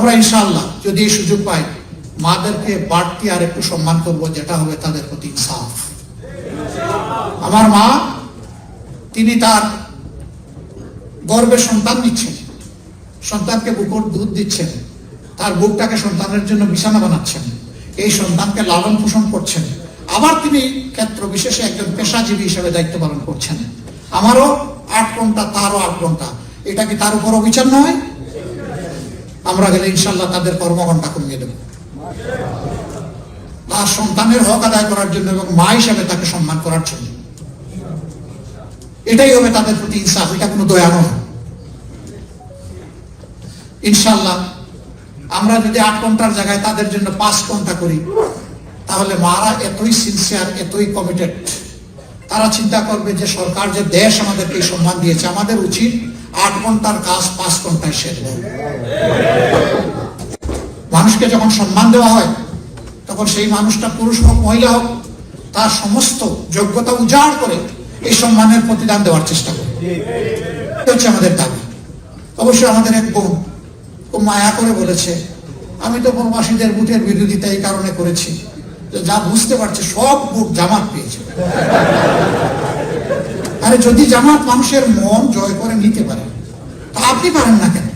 আমরা ইনশাআল্লাহ যদি এই সুযোগ পাই, মাদেরকে বাড়তি আর একটু সম্মান করব, যেটা হবে তাদের প্রতি ইনসাফ। আমার মা, তিনি তার গর্বে সন্তান নিচ্ছেন। সন্তানকে বুকুর দুধ দিচ্ছেন। তার বুকটাকে সন্তানের জন্য বিছানা বানাচ্ছেন। এই সন্তানকে লালন পোষণ করছেন। আবার তিনি ক্ষেত্র বিশেষে একজন পেশাজীবী হিসেবে দায়িত্ব পালন করছেন। আমারও আট ঘণ্টা, তারও আট ঘণ্টা। এটা কি তার উপর অবিচার নয়? আমরা গেলে ইনশাল্লাহ তাদের কর্মঘণ্টা কমিয়ে দেব। তার সন্তানের হক আদায় করার জন্য এবং মা হিসাবে তাকে সম্মান করার জন্য। এটাই হবে তাদের প্রতি ইনসাফ, এটা কোনো দয়া নয়। ইনশাল্লাহ আমরা যদি আট ঘণ্টার জায়গায় তাদের জন্য পাঁচ ঘণ্টা করি, তাহলে মারা এতই সিনসিয়ার এতই কমিটেড তারা চিন্তা করবে যে সরকার যে দেশ আমাদেরকে সম্মান দিয়েছে, আমাদের উচিত আট ঘণ্টার কাজ, পাঁচ ঘন্টায় শেষ মানুষকে যখন সম্মান দেওয়া হয়, তখন সেই মানুষটা পুরুষ হোক, মহিলা হোক, তার সমস্ত যোগ্যতা উজাড় করে এই সম্মানের প্রতিদান দেওয়ার চেষ্টা করে হচ্ছে আমাদের দাবি। অবশ্যই আমাদের এক বোন খুব মায়া করে বলেছে, আমি তো প্রবাসীদের বুটের বিরোধিতা এই কারণে করেছি যা বুঝতে পারছে সব বুট জামাত পেয়েছে। আরে যদি জামাত মানুষের মন জয় করে নিতে পারে তা আপনি পারেন না কেন?